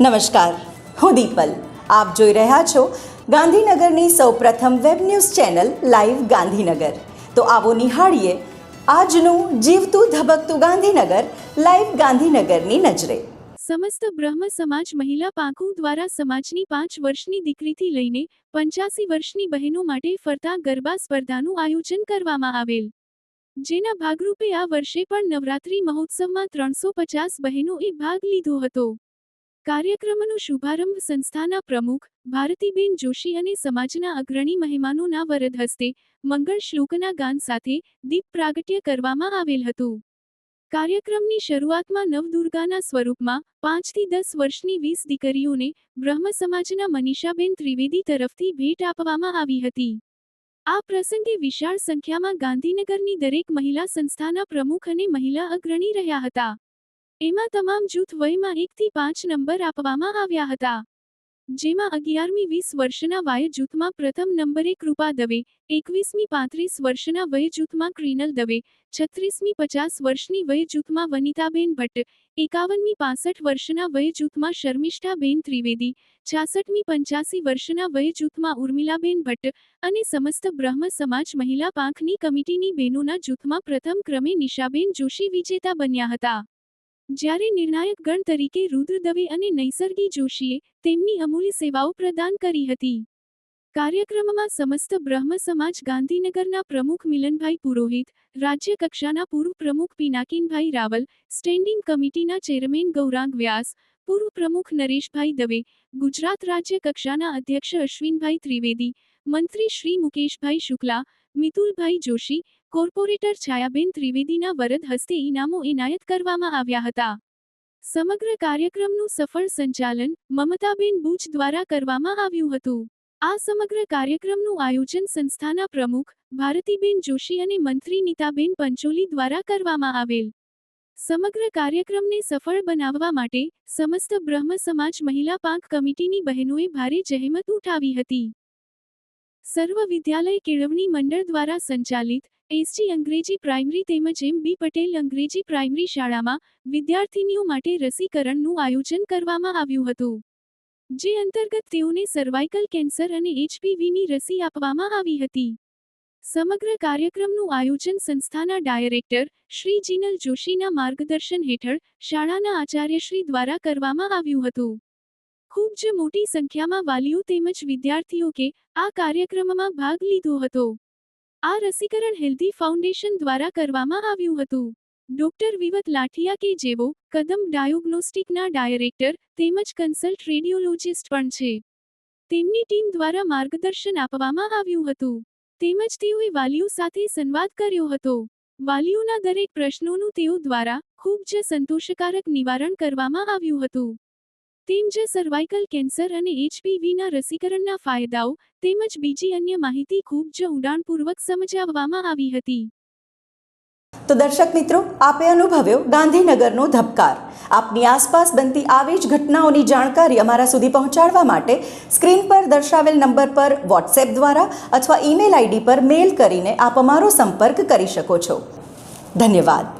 નમસ્કાર. હું દીપલ. આપ જોઈ રહ્યા છો ગાંધીનગરની સૌપ્રથમ web news channel live Gandhinagar. તો આવો નિહાળીએ આજનું જીવતું ધબકતું ગાંધીનગર લાઈવ ગાંધીનગરની નજરે. સમસ્ત બ્રહ્મ સમાજ મહિલા પાંખુ દ્વારા સમાજની પાંચ વર્ષની દીકરીથી લઈને પંચ્યાસી વર્ષની બહેનો માટે ફરતા ગરબા સ્પર્ધાનું આયોજન કરવામાં આવેલ. જેના ભાગરૂપે આ વર્ષે પણ નવરાત્રી મહોત્સવમાં ત્રણસો પચાસ બહેનોએ ભાગ લીધો હતો. કાર્યક્રમનો શુભારંભ સંસ્થાના પ્રમુખ, ભારતીબેન જોશી અને સમાજના અગ્રણી મહેમાનોના વરદ હસ્તે, મંગળ શ્લોકના ગાન સાથે, દીપ પ્રાગટ્ય કરવામાં આવેલ હતું. કાર્યક્રમની શરૂઆતમાં નવદુર્ગાના સ્વરૂપમાં, પાંચથી દસ વર્ષની વીસ દીકરીઓને, બ્રહ્મ સમાજના મનીષાબેન ત્રિવેદી તરફથી ભેટ આપવામાં આવી હતી. આ પ્રસંગે વિશાળ સંખ્યામાં ગાંધીનગરની દરેક મહિલા સંસ્થાના પ્રમુખ અને મહિલા અગ્રણી રહ્યા હતા. એમાં તમામ જૂથ વયમાં એકથી પાંચ નંબર આપવામાં આવ્યા હતા. જેમાં અગિયારમી વીસ વર્ષના વાય જૂથમાં પ્રથમ નંબરે કૃપા દવે, એકવીસમી પાંત્રીસ વર્ષના વય જૂથમાં ક્રિનલ દવે, છત્રીસમી પચાસ વર્ષની વય જૂથમાં વનિતાબેન ભટ્ટ, એકાવનમી પાસઠ વર્ષના વય જૂથમાં શર્મિષ્ઠાબેન ત્રિવેદી, છાસઠમી પંચ્યાસી વર્ષના વય જૂથમાં ઉર્મિલાબેન ભટ્ટ અને સમસ્ત બ્રહ્મ સમાજ મહિલા પાંખની કમિટીની બહેનોના જૂથમાં પ્રથમ ક્રમે નિશાબેન જોશી વિજેતા બન્યા હતા. જ્યારે નિર્ણાયક ગણ તરીકે રુદ્ર દવે અને નૈસર્ગી જોશીએ તેમની અમૂલ્ય સેવાઓ પ્રદાન કરી હતી. કાર્યક્રમમાં સમસ્ત બ્રહ્મ સમાજ ગાંધીનગરના પ્રમુખ મિલનભાઈ પુરોહિત રાજ્ય કક્ષાના પૂર્વ પ્રમુખ પિનાકીનભાઈ રાવલ, સ્ટેન્ડિંગ કમિટીના ચેરમેન ગૌરાંગ વ્યાસ, પૂર્વ પ્રમુખ નરેશભાઈ દવે, ગુજરાત રાજ્ય કક્ષાના અધ્યક્ષ અશ્વિનભાઈ ત્રિવેદી, મંત્રી શ્રી મુકેશભાઈ શુક્લા, મિતુલભાઈ જોશી કોર્પોરેટર છાયાબેન ત્રિવેદીના વરદ હસ્તે ઇનામો એનાયત કરવામાં આવ્યા હતા. સમગ્ર કાર્યક્રમનું સફળ સંચાલન મમતાબેન બુચ દ્વારા કરવામાં આવ્યું હતું. આ સમગ્ર કાર્યક્રમનું આયોજન સંસ્થાના પ્રમુખ ભારતીબેન જોશી અને મંત્રી નીતાબેન પંચોલી દ્વારા કરવામાં આવેલ. સમગ્ર કાર્યક્રમને સફળ બનાવવા માટે સમસ્ત બ્રહ્મ સમાજ મહિલા પાંખ કમિટીની બહેનોએ ભારે જહેમત ઉઠાવી હતી. સર્વ વિદ્યાલય કેળવણી મંડળ દ્વારા સંચાલિત એસજી અંગ્રેજી પ્રાઇમરી તેમજ એમ બી પટેલ અંગ્રેજી પ્રાઇમરી શાળામાં વિદ્યાર્થીનીઓ માટે રસીકરણનું આયોજન કરવામાં આવ્યું હતું. જે અંતર્ગત તેઓને સર્વાઇકલ કેન્સર અને એચપીવીની રસી આપવામાં આવી હતી. સમગ્ર કાર્યક્રમનું આયોજન સંસ્થાના ડાયરેક્ટર શ્રી જીનલ જોશીના માર્ગદર્શન હેઠળ શાળાના આચાર્યશ્રી દ્વારા કરવામાં આવ્યું હતું. ખૂબ જ મોટી સંખ્યામાં વાલીઓ તેમજ વિદ્યાર્થીઓ કે આ કાર્યક્રમમાં ભાગ લીધો હતો. આ રસીકરણ હેલ્ધી ફાઉન્ડેશન દ્વારા કરવામાં આવ્યું હતું. ડોક્ટર વિવત લાઠિયા કે જેઓ કદમ ડાયોગ્નોસ્ટિકના ડાયરેક્ટર તેમજ કન્સલ્ટ રેડિયોલોજિસ્ટ પણ છે. તેમની ટીમ દ્વારા માર્ગદર્શન આપવામાં આવ્યું હતું. તેમજ તેઓએ વાલીઓ સાથે સંવાદ કર્યો હતો. વાલીઓના દરેક પ્રશ્નોનું તેઓ દ્વારા ખૂબ જ સંતોષકારક નિવારણ કરવામાં આવ્યું હતું. તેમ જ સર્વાઇકલ કેન્સર અને એચપીવીના રસીકરણના ફાયદાઓ તેમજ બીજી અન્ય માહિતી ખૂબ જ ઊંડાણપૂર્વક સમજાવવામાં આવી હતી. તો દર્શક મિત્રો, આપે અનુભવ્યો ગાંધીનગરનો ધબકાર. આપની આસપાસ બનતી આવી જ ઘટનાઓની જાણકારી અમારા સુધી પહોંચાડવા માટે સ્ક્રીન પર દર્શાવેલ નંબર પર વોટ્સએપ દ્વારા અથવા ઈમેલ આઈડી પર મેલ કરીને આપ અમારો સંપર્ક કરી શકો છો. ધન્યવાદ.